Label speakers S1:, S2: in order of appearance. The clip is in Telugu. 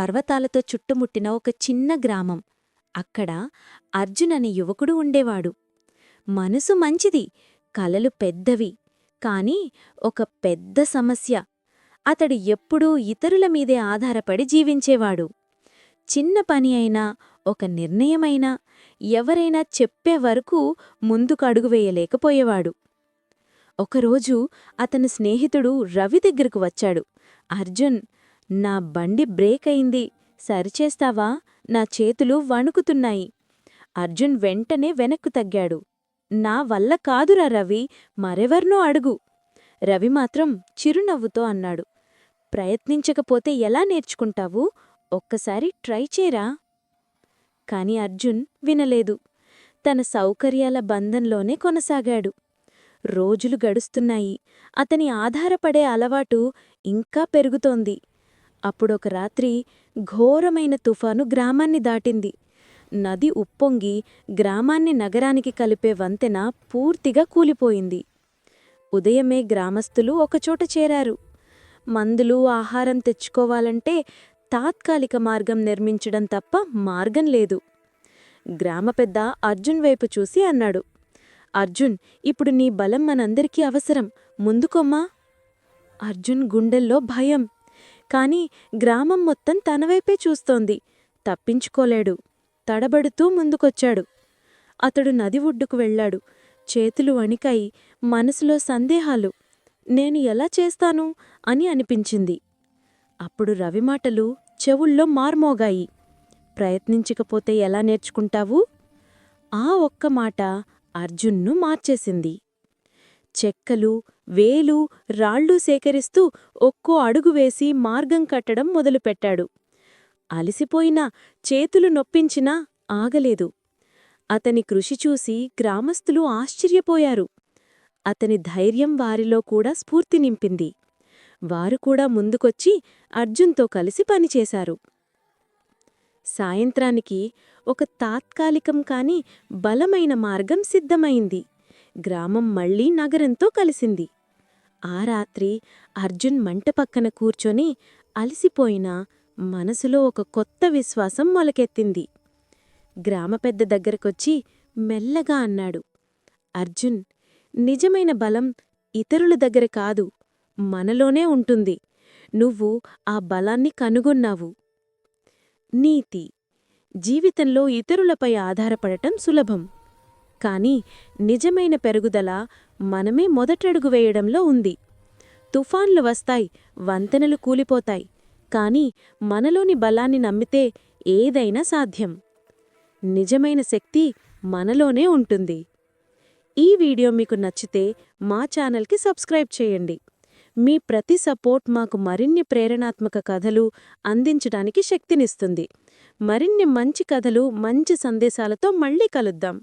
S1: పర్వతాలతో చుట్టుముట్టిన ఒక చిన్న గ్రామం. అక్కడ అర్జున్ అనే యువకుడు ఉండేవాడు. మనసు మంచిది కలలు పెద్దవి కాని ఒక పెద్ద సమస్య. అతడు ఎప్పుడూ ఇతరుల మీదే ఆధారపడి జీవించేవాడు. చిన్న పని అయినా ఒక నిర్ణయమైనా ఎవరైనా చెప్పే వరకు ముందుకు అడుగు వేయలేకపోయేవాడు. ఒకరోజు అతని స్నేహితుడు రవి దగ్గరకు వచ్చాడు. అర్జున్ నా బండి బ్రేక్ అయింది సరిచేస్తావా? నా చేతులు వణుకుతున్నాయి. అర్జున్ వెంటనే వెనక్కు తగ్గాడు. నా వల్ల కాదురా రవి మరెవర్నో అడుగు. రవి మాత్రం చిరునవ్వుతో అన్నాడు. ప్రయత్నించకపోతే ఎలా నేర్చుకుంటావు? ఒక్కసారి ట్రై చేరా కాని అర్జున్ వినలేదు. తన సౌకర్యాల బంధంలోనే కొనసాగాడు. రోజులు గడుస్తున్నాయి. అతని ఆధారపడే అలవాటు ఇంకా పెరుగుతోంది. అప్పుడొక రాత్రి ఘోరమైన తుఫాను గ్రామాన్ని దాటింది. నది ఉప్పొంగి గ్రామాన్ని నగరానికి కలిపే వంతెన పూర్తిగా కూలిపోయింది. ఉదయమే గ్రామస్తులు ఒకచోట చేరారు. మందులు ఆహారం తెచ్చుకోవాలంటే తాత్కాలిక మార్గం నిర్మించడం తప్ప మార్గం లేదు. గ్రామ పెద్ద అర్జున్ వైపు చూసి అన్నాడు. అర్జున్ ఇప్పుడు నీ బలం మనందరికీ అవసరం. ముందుకొమ్మా. అర్జున్ గుండెల్లో భయం. కాని గ్రామం మొత్తం తనవైపే చూస్తోంది. తప్పించుకోలేడు. తడబడుతూ ముందుకొచ్చాడు. అతడు నది ఒడ్డుకు వెళ్ళాడు. చేతులు వణికాయి మనసులో సందేహాలు నేను ఎలా చేస్తాను? అని అనిపించింది. అప్పుడు రవి మాటలు చెవుల్లో మార్మోగాయి. ప్రయత్నించకపోతే ఎలా నేర్చుకుంటావు? ఆ ఒక్క మాట అర్జున్ను మార్చేసింది. చెక్కలు వేలు రాళ్ళు సేకరిస్తూ ఒక్కో అడుగు వేసి మార్గం కట్టడం మొదలుపెట్టాడు. అలసిపోయినా చేతులు నొప్పించినా ఆగలేదు. అతని కృషి చూసి గ్రామస్తులు ఆశ్చర్యపోయారు. అతని ధైర్యం వారిలో కూడా స్ఫూర్తి నింపింది. వారు కూడా ముందుకొచ్చి అర్జున్తో కలిసి పనిచేశారు సాయంత్రానికి ఒక తాత్కాలికం కాని బలమైన మార్గం సిద్ధమైంది. గ్రామం మళ్ళీ నగరంతో కలిసింది. ఆ రాత్రి అర్జున్ మంట పక్కన కూర్చొని అలసిపోయినా మనసులో ఒక కొత్త విశ్వాసం మొలకెత్తింది. గ్రామ పెద్ద దగ్గరకొచ్చి మెల్లగా అన్నాడు అర్జున్ నిజమైన బలం ఇతరుల దగ్గర కాదు మనలోనే ఉంటుంది. నువ్వు ఆ బలాన్ని కనుగొన్నావు. నీతి జీవితంలో ఇతరులపై ఆధారపడటం సులభం. కానీ నిజమైన పెరుగుదల మనమే మొదటడుగు వేయడంలో ఉంది. తుఫాన్లు వస్తాయి వంతెనలు కూలిపోతాయి కానీ మనలోని బలాన్ని నమ్మితే ఏదైనా సాధ్యం. నిజమైన శక్తి మనలోనే ఉంటుంది. ఈ వీడియో మీకు నచ్చితే మా ఛానల్కి సబ్స్క్రైబ్ చేయండి. మీ ప్రతి సపోర్ట్ మాకు మరిన్ని ప్రేరణాత్మక కథలు అందించడానికి శక్తినిస్తుంది. మరిన్ని మంచి కథలు మంచి సందేశాలతో మళ్ళీ కలుద్దాం.